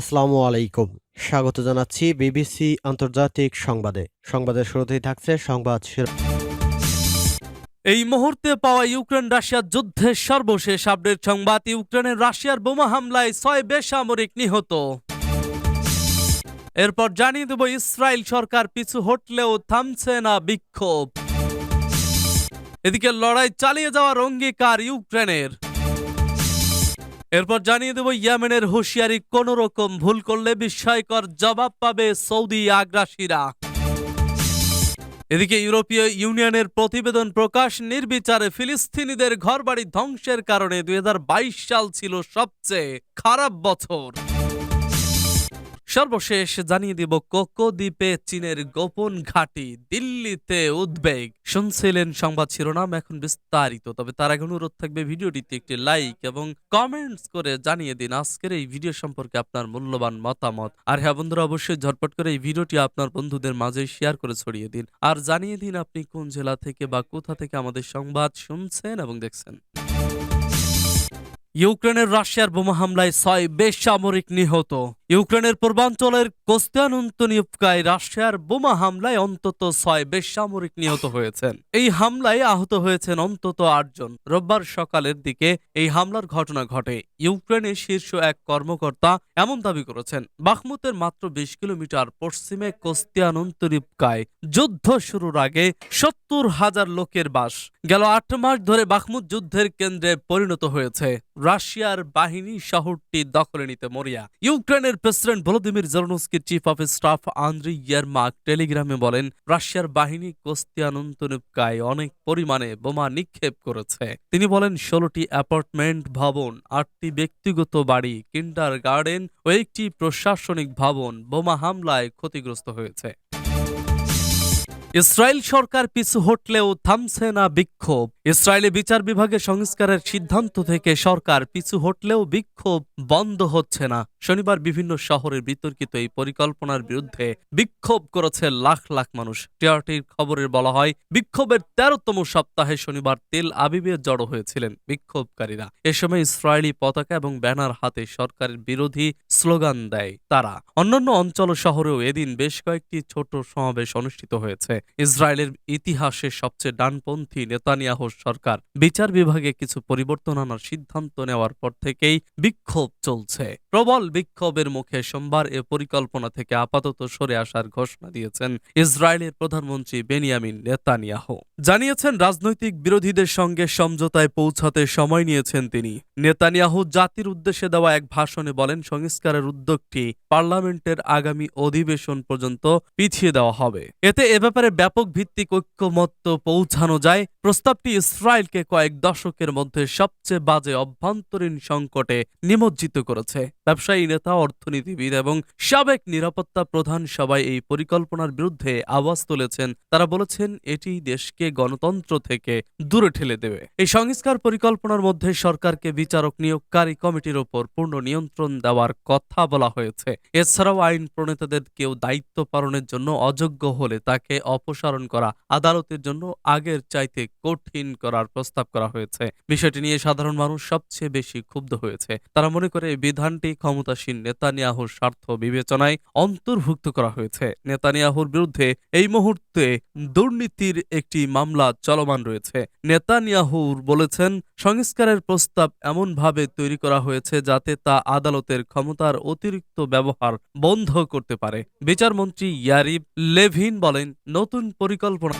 আসসালামু আলাইকুম। স্বাগত জানাচ্ছি বিবিসি আন্তর্জাতিক সংবাদে। সংবাদের শুরুতেই থাকছে সংবাদ। এই মুহূর্তে পাওয়া ইউক্রেন রাশিয়ার যুদ্ধের সর্বশেষ আপডেট সংবাদ, ইউক্রেনের রাশিয়ার বোমা হামলায় ছয় বেসামরিক নিহত। এরপর জানিয়ে দেব, ইসরায়েল সরকার পিছু হটলেও থামছে না বিক্ষোভ। এদিকে লড়াই চালিয়ে যাওয়ার অঙ্গীকার ইউক্রেনের। এরপর জানিয়ে দেব, ইয়েমেনের হুঁশিয়ারি কোন রকম ভুল করলে বিস্ময়কর জবাব পাবে সৌদি আগ্রাসীরা। এদিকে ইউরোপীয় ইউনিয়নের প্রতিবেদন প্রকাশ, নির্বিচারে ফিলিস্তিনিদের ঘরবাড়ি ধ্বংসের কারণে দুই হাজার বাইশ সাল ছিল সবচেয়ে খারাপ বছর। সর্বশেষ জানিয়ে দিব কোকো দ্বীপে চীনের গোপন ঘাঁটি দিল্লিতে উদ্বেগ। শুনছিলেন সংবাদ শিরোনাম এখন বিস্তারিত, তবে তার আগে অনুরোধ থাকবে ভিডিওটিতে একটি লাইক এবং কমেন্টস করে জানিয়ে দিন আজকের এই ভিডিও সম্পর্কে আপনার মূল্যবান মতামত। আর হ্যাঁ বন্ধুরা, অবশ্যই ঝটপট করে এই ভিডিওটি আপনার বন্ধুদের মাঝে শেয়ার করে ছড়িয়ে দিন। আর জানিয়ে দিন আপনি কোন জেলা থেকে বা কোথা থেকে আমাদের সংবাদ শুনছেন এবং দেখছেন। ইউক্রেনের রাশিয়ার বোমা হামলায় ছয় বেসামরিক নিহত। ইউক্রেনের পূর্বাঞ্চলের কোস্তানুন্তনিপকায় রাশিয়ার বোমা হামলায় অন্তত ছয় বেসামরিক নিহত হয়েছেন। এই হামলায় আহত হয়েছেন অন্তত আটজন। রোববার সকালের দিকে এই হামলার ঘটনা ঘটে। ইউক্রেনের শীর্ষ এক কর্মকর্তা এমন দাবি করেছেন, বাখমুতের মাত্র বিশ কিলোমিটার পশ্চিমে কোস্তিয়ানুন্তরিপকায় যুদ্ধ শুরুর আগে সত্তর হাজার লোকের বাস। গেল আট মাস ধরে বাখমুত যুদ্ধের কেন্দ্রে পরিণত হয়েছে। রাশিয়ার বাহিনী শহরটি দখলে নিতে মরিয়া। ইউক্রেনের president Volodymyr জেলনস্কির chief of staff Andriy Yermak টেলিগ্রামে বলেন, রাশিয়ার বাহিনী কোস্তিয়ানুন্তনিপকায় অনেক পরিমাণে বোমা নিক্ষেপ করেছে। তিনি বলেন, ষোলোটি অ্যাপার্টমেন্ট ভবন, আটটি ব্যক্তিগত বাড়ি, কিন্ডার গার্ডেন ও একটি প্রশাসনিক ভবন বোমা হামলায় ক্ষতিগ্রস্ত হয়েছে। ইসরায়েল সরকার পিছু হটলেও থামছে না বিক্ষোভ। ইসরায়েলি বিচার বিভাগে সংস্কারের সিদ্ধান্ত থেকে সরকার পিছু হটলেও বিক্ষোভ বন্ধ হচ্ছে না। শনিবার বিভিন্ন শহরের বিতর্কিত এই পরিকল্পনার বিরুদ্ধে বিক্ষোভ করেছে লাখ লাখ মানুষ। টিআরটির খবরের বলা হয়, বিক্ষোভের তেরোতম সপ্তাহে শনিবার তেল আবিবে জড়ো হয়েছিলেন বিক্ষোভকারীরা। এ সময় ইসরায়েলি পতাকা এবং ব্যানার হাতে সরকারের বিরোধী স্লোগান দেয় তারা। অন্যান্য অঞ্চল শহরেও এদিন বেশ কয়েকটি ছোট সমাবেশ অনুষ্ঠিত হয়েছে। ইসরায়েলের ইতিহাসে সবচেয়ে ডানপন্থী নেতানিয়াহু সরকার বিচার বিভাগে কিছু পরিবর্তন আনার সিদ্ধান্ত নেওয়ার পর থেকেই বিক্ষোভ চলছে। প্রবল বিক্ষোভের মুখে সোমবার এ পরিকল্পনা থেকে আপাতত সরে আসার ঘোষণা দিয়েছেন ইসরায়েলের প্রধানমন্ত্রী বেনিয়ামিন নেতানিয়াহু। জানিয়েছেন, রাজনৈতিক বিরোধীদের সঙ্গে সমঝোতায় পৌঁছাতে সময় নিয়েছেন তিনি। নেতানিয়াহু জাতির উদ্দেশ্যে দেওয়া এক ভাষণে বলেন, সংস্কারের উদ্যোগটি পার্লামেন্টের আগামী অধিবেশন পর্যন্ত পিছিয়ে দেওয়া হবে। এতে এ ব্যাপারে ব্যাপক ভিত্তিক ঐক্যমত্য পৌঁছানো যায়। প্রস্তাবটি ইসরায়েলকে কয়েক দশকের মধ্যে সবচেয়ে বাজে অভ্যন্তরীণ সংকটে নিমজ্জিত করেছে। ব্যবসায়ী নেতা, অর্থনীতিবিদ এবং সাবেক নিরাপত্তা প্রধান সবাই এই পরিকল্পনার বিরুদ্ধে আওয়াজ তুলেছেন। তারা বলেছেন, এটি দেশকে গণতন্ত্র থেকে দূরে ঠেলে দেবে। এই সংস্কার পরিকল্পনার মধ্যে সরকারকে বিচারক নিয়োগকারী কমিটির ওপর পূর্ণ নিয়ন্ত্রণ দেওয়ার কথা বলা হয়েছে। এছাড়াও আইন প্রণেতাদের কেউ দায়িত্ব পালনের জন্য অযোগ্য হলে তাকে অপসারণ করা, আদালতের জন্য আগের চাইতে কঠিন করার প্রস্তাব করা হয়েছে। বিষয়টি নিয়ে সাধারণ মানুষ সবচেয়ে বেশি ক্ষুব্ধ হয়েছে। তারা মনে করে বিধানটি ক্ষমতাসীন নেতানিয়াহুর স্বার্থ বিবেচনায় অন্তর্ভুক্ত করা হয়েছে। নেতানিয়াহুর বিরুদ্ধে এই মুহূর্তে দুর্নীতির একটি মামলা চলমান রয়েছে। নেতানিয়াহুর বলেছেন, সংস্কারের প্রস্তাব এমনভাবে তৈরি করা হয়েছে যাতে তা আদালতের ক্ষমতার অতিরিক্ত ব্যবহার বন্ধ করতে পারে। বিচারমন্ত্রী ইয়ারিব লেভিন বলেন, নতুন পরিকল্পনা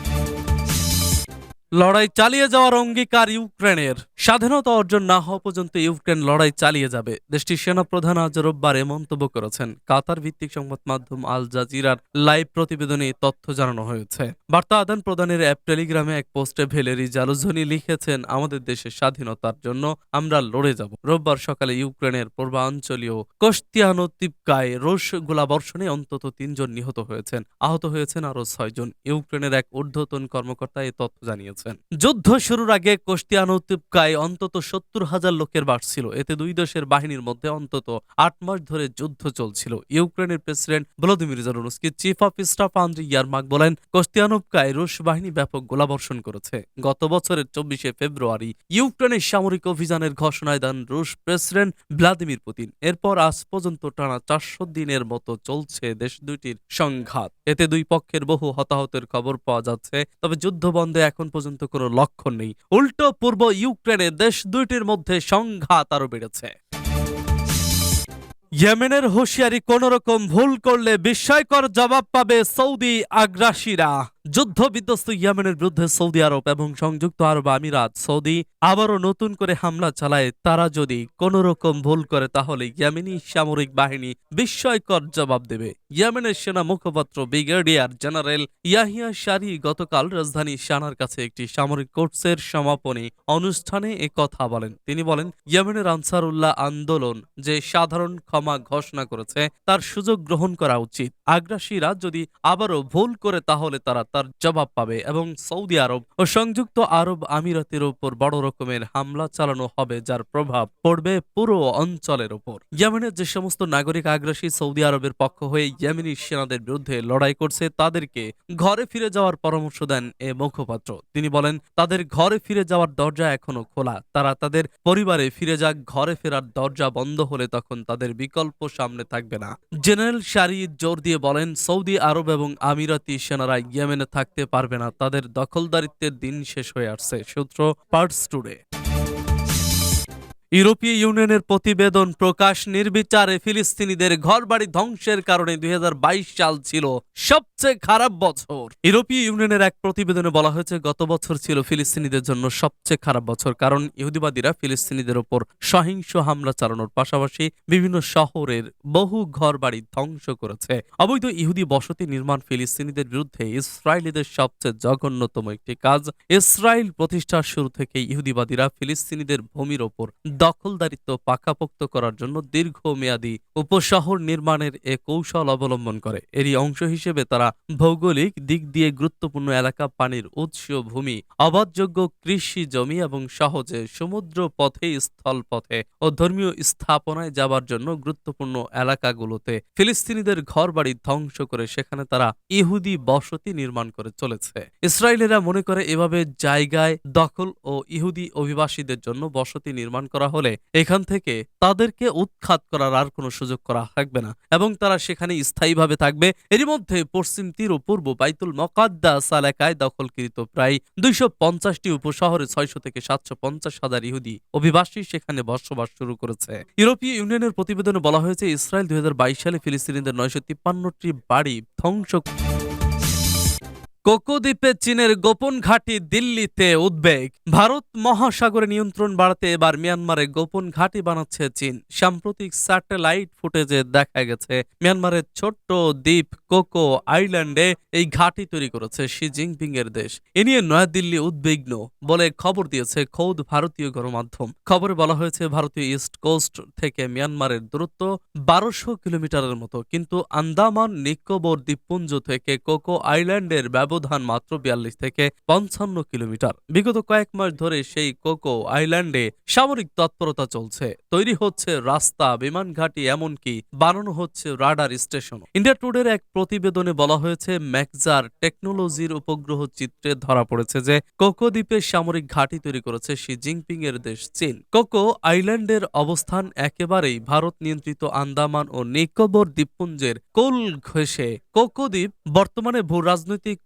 লড়াই চালিয়ে যাওয়ার অঙ্গীকার ইউক্রেনের। স্বাধীনতা অর্জন না হওয়া পর্যন্ত ইউক্রেন লড়াই চালিয়ে যাবে। দেশটির সেনাপ্রধান আজ রোববার এ মন্তব্য করেছেন। কাতার ভিত্তিক সংবাদ মাধ্যম আল জাজিরার লাইভ প্রতিবেদনে তথ্য জানানো হয়েছে। বার্তা আদান প্রদানের অ্যাপ টেলিগ্রামে এক পোস্টে ভেলেরি জালুজনি লিখেছেন, আমাদের দেশের স্বাধীনতার জন্য আমরা লড়ে যাব। রোববার সকালে ইউক্রেনের পূর্বাঞ্চলীয় কোস্তিয়ানো তিপকায় রোষ গোলাবর্ষণে অন্তত তিনজন নিহত হয়েছেন। আহত হয়েছেন আরও ছয়জন। ইউক্রেনের এক ঊর্ধ্বতন কর্মকর্তা এ তথ্য জানিয়েছেন। করেছেন যুদ্ধ শুরুর আগে কোস্তিয়ানো উপত্যকায় অন্তত সত্তর হাজার লোকের বাস ছিল। এতে দুই দেশের বাহিনীর মধ্যে অন্তত আট মাস ধরে যুদ্ধ চলছিল। ইউক্রেনের president Volodymyr Zelensky, chief of staff Andriy Yermak বলেন কোস্তিয়ানোভকায় রুশ বাহিনী ব্যাপক গোলাবর্ষণ করেছে। গত বছরের চব্বিশে ফেব্রুয়ারি ইউক্রেনের সামরিক অভিযানের ঘোষণায় দেন রুশ প্রেসিডেন্ট ভ্লাদিমির পুতিন। এরপর আজ পর্যন্ত টানা চারশো দিনের মতো চলছে দেশ দুইটির সংঘাত। এতে দুই পক্ষের বহু হতাহতের খবর পাওয়া যাচ্ছে। তবে যুদ্ধ বন্ধে এখন পর্যন্ত কোনো লক্ষণ নেই। উল্টো পূর্ব ইউক্রেনে দেশ দুইটির মধ্যে সংঘাত আরও বেড়েছে। ইয়েমেনের হুঁশিয়ারি কোনোরকম ভুল করলে বিস্ময়কর জবাব পাবে সৌদি আগ্রাসীরা। যুদ্ধ বিধ্বস্ত ইয়েমেনের বিরুদ্ধে সৌদি আরব এবং সংযুক্ত আরব আমিরাত, সৌদি আবারও নতুন করে হামলা চালায়। তারা যদি কোন রকম ভুল করে, তাহলে ইয়েমেনি সামরিক বাহিনী বিস্ময়কর জবাব দেবে। ইয়েমেনের সেনা মুখপাত্র ব্রিগেডিয়ার জেনারেল ইয়াহিয়া শারি গতকাল রাজধানী সানার কাছে একটি সামরিক কোর্সের সমাপনী অনুষ্ঠানে এ কথা বলেন। তিনি বলেন, ইয়েমেনের আনসারুল্লাহ আন্দোলন যে সাধারণ ক্ষমা ঘোষণা করেছে, তার সুযোগ গ্রহণ করা উচিত। আগ্রাসীরা যদি আবারও ভুল করে, তাহলে তারা তার জবাব পাবে এবং সৌদি আরব ও সংযুক্ত আরব আমিরাতের উপর বড় রকমের হামলা চালানো হবে, যার প্রভাব পড়বে পুরো অঞ্চলের উপর ইয়েমেনের যে সমস্ত নাগরিক আগ্রাসী সৌদি আরবের পক্ষ হয়ে ইয়েমেনি সেনাদের বিরুদ্ধে লড়াই করছে, তাদেরকে ঘরে ফিরে যাওয়ার পরামর্শ দেন এ মুখপাত্র। তিনি বলেন, তাদের ঘরে ফিরে যাওয়ার দরজা এখনও খোলা। তারা তাদের পরিবারে ফিরে যাক, ঘরে ফেরার দরজা বন্ধ হলে তখন তাদের বিকল্প সামনে থাকবে না। জেনারেল শারি জোর দিয়ে বলেন, সৌদি আরব এবং আমিরাতি সেনারা ইয়েমেনে থাকতে পারবে না তাদের দখলদারিত্বের দিন শেষ হয়ে আসছে সূত্র পার্টস টুডে ইউরোপীয় ইউনিয়নের প্রতিবেদন প্রকাশ নির্বিচারে ফিলিস্তিনিদের ঘরবাড়ি ধ্বংসের কারণে দুই সাল ছিল সবচেয়ে খারাপ বছর। ইউরোপীয় ইউনিয়নের এক প্রতিবেদনে বলা হয়েছে, গত বছর ছিল ফিলিস্তিনিদের জন্য সবচেয়ে খারাপ বছর কারণ ইহুদিবাদীরা ফিলিস্তিনিদের ওপর সহিংস হামলা চালানোর পাশাপাশি বিভিন্ন শহরের বহু ঘরবাড়ি ধ্বংস করেছে। অবৈধ ইহুদি বসতি নির্মাণ ফিলিস্তিনিদের বিরুদ্ধে ইসরায়েলিদের সবচেয়ে জঘন্যতম একটি কাজ। ইসরায়েল প্রতিষ্ঠার শুরু থেকে ইহুদিবাদীরা ফিলিস্তিনিদের ভূমির ওপর দখলদারিত্ব পাকাপোক্ত করার জন্য দীর্ঘমেয়াদী উপশহর নির্মাণের এ কৌশল অবলম্বন করে। এরই অংশ হিসেবে তারা ভৌগোলিক দিক দিয়ে গুরুত্বপূর্ণ এলাকা পানির উৎস ভূমি, অবাধযোগ্য কৃষি জমি এবং সহজে সমুদ্র পথে স্থল পথে ও ধর্মীয় স্থাপনায় যাবার জন্য গুরুত্বপূর্ণ এলাকাগুলোতে ফিলিস্তিনিদের ঘরবাড়ি ধ্বংস করে সেখানে তারা ইহুদি বসতি নির্মাণ করে চলেছে। ইসরায়েলেরা মনে করে এভাবে জায়গায় দখল ও ইহুদি অভিবাসীদের জন্য বসতি নির্মাণ করা হলে এখান থেকে তাদেরকে উৎখাত করার আর কোনো সুযোগ করা থাকবে না। এবং তারা সেখানে স্থায়ীভাবে থাকবে। এরই মধ্যে পশ্চিম তীর ও পূর্ব বাইতুল মকাদ্দাস এলাকায় দখলকৃত প্রায় দুইশো পঞ্চাশটি উপশহরে ছয়শো থেকে সাতশো পঞ্চাশ হাজার ইহুদি অভিবাসী সেখানে বসবাস শুরু করেছে। ইউরোপীয় ইউনিয়নের প্রতিবেদনে বলা হয়েছে, ইসরায়েল দুই হাজার বাইশ সালে ফিলিস্তিনিদের নয়শো তিপ্পান্নটি বাড়ি ধ্বংস কোকো দ্বীপে চীনের গোপন ঘাঁটি দিল্লিতে উদ্বেগ। ভারত মহাসাগরে নিয়ন্ত্রণ বাড়াতে এবার মিয়ানমারে গোপন ঘাঁটি বানাচ্ছে চীন। সাম্প্রতিক স্যাটেলাইট ফুটেজে দেখা গেছে, মিয়ানমারের ছোট্ট দ্বীপ কোকো আইল্যান্ডে এই ঘাঁটি তৈরি করেছে শি জিনপিং এর দেশ। এ নিয়ে নয়াদিল্লি উদ্বিগ্ন বলে খবর দিয়েছে খোদ ভারতীয় গণমাধ্যম। খবরে বলা হয়েছে, ভারতীয় ইস্ট কোস্ট থেকে মিয়ানমারের দূরত্ব বারোশো কিলোমিটারের মতো, কিন্তু আন্দামান নিকোবর দ্বীপপুঞ্জ থেকে কোকো আইল্যান্ডের ব্যবধান মাত্র বিয়াল্লিশ থেকে পঞ্চান্ন কিলোমিটার। বিগত কয়েক মাস ধরে সেই কোকো আইল্যান্ডে সামরিক তৎপরতা চলছে। তৈরি হচ্ছে রাস্তা, বিমান ঘাঁটি, এমনকি বানানো হচ্ছে রাডার স্টেশন ইন্ডিয়া টুডের এক প্রতিবেদনে বলা হয়েছে, ম্যাকজার টেকনোলজির উপগ্রহ চিত্রে ধরা পড়েছে যে, কোকো দ্বীপে সামরিক ঘাঁটি তৈরি করেছে শি জিনপিং এর দেশ চীন। কোকো আইল্যান্ডের অবস্থান একেবারেই ভারত নিয়ন্ত্রিত আন্দামান ও নিকোবর দ্বীপপুঞ্জের কোল ঘেঁষে। কোকো দ্বীপ বর্তমানে ভূ রাজনৈতিক